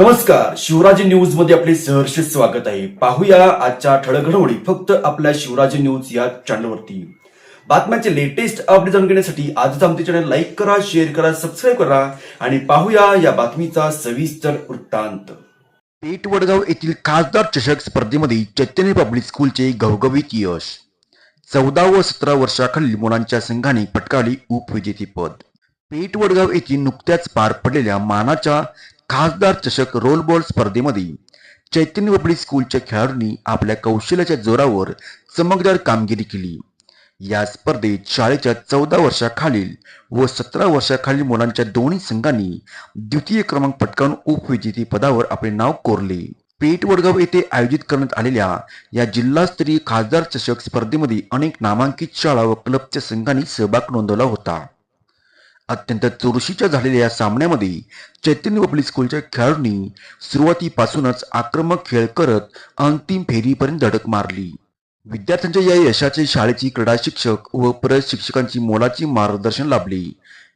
नमस्कार शिवराज न्यूजमध्ये आपले सहर्ष स्वागत आहे. पाहूया आजच्या ठळक फक्त आपल्या शिवराज न्यूज या चॅनलवरती. बातम्यांचे लेटेस्ट अपडेट जाणून घेण्यासाठी आजच आमचे चॅनल लाईक करा शेअर करा सबस्क्राईब करा आणि पाहूया या बातमीचा सविस्तर वृत्तांत. पेठ वडगाव येथील खासदार चषक स्पर्धेमध्ये चैतन्य पब्लिक स्कूलचे घवघवीत यश. चौदा व सतरा वर्षाखालील मुलांच्या संघाने पटकावली उपविजेतेपद. पेठ वडगाव येथील नुकत्याच पार पडलेल्या मानाच्या खासदार चषक रोल बॉल स्पर्धेमध्ये चैतन्य बबडी स्कूलच्या खेळाडूंनी आपल्या कौशल्याच्या जोरावर चमकदार कामगिरी केली. या स्पर्धेत शाळेच्या चौदा वर्षाखालील व सतरा वर्षाखालील मुलांच्या दोन्ही संघांनी द्वितीय क्रमांक पटकावून उपविजेते पदावर आपले नाव कोरले. पेठ वडगाव येथे आयोजित करण्यात आलेल्या या जिल्हास्तरीय खासदार चषक स्पर्धेमध्ये अनेक नामांकित शाळा व क्लबच्या संघांनी सहभाग नोंदवला होता. अत्यंत चुरशीच्या झालेल्या या सामन्यामध्ये चैतन्य पब्लिक स्कूलच्या खेळाडूंनी सुरुवातीपासूनच आक्रमक खेळ करत अंतिम फेरीपर्यंत धडक मारली. विद्यार्थ्यांच्या या यशाचे शाळेची क्रीडा शिक्षक व प्रशिक्षकांची मोलाची मार्गदर्शन लाभले.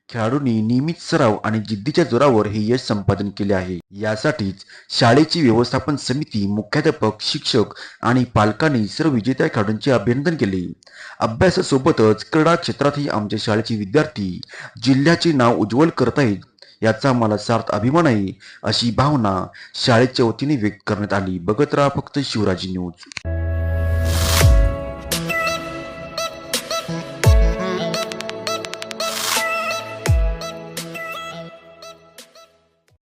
खेळाडूंनी नियमित सराव आणि जिद्दीच्या जोरावर हे यश संपादन केले आहे. यासाठीच शाळेची व्यवस्थापन समिती मुख्याध्यापक शिक्षक आणि पालकांनी सर्व विजेत्या खेळाडूंचे अभिनंदन केले. अभ्यासासोबतच क्रीडा क्षेत्रातही आमच्या शाळेचे विद्यार्थी जिल्ह्याचे नाव उज्ज्वल करत आहेत याचा मला सार्थ अभिमान आहे अशी भावना शाळेच्या वतीने व्यक्त करण्यात आली. बघत राहा फक्त शिवराजी न्यूज.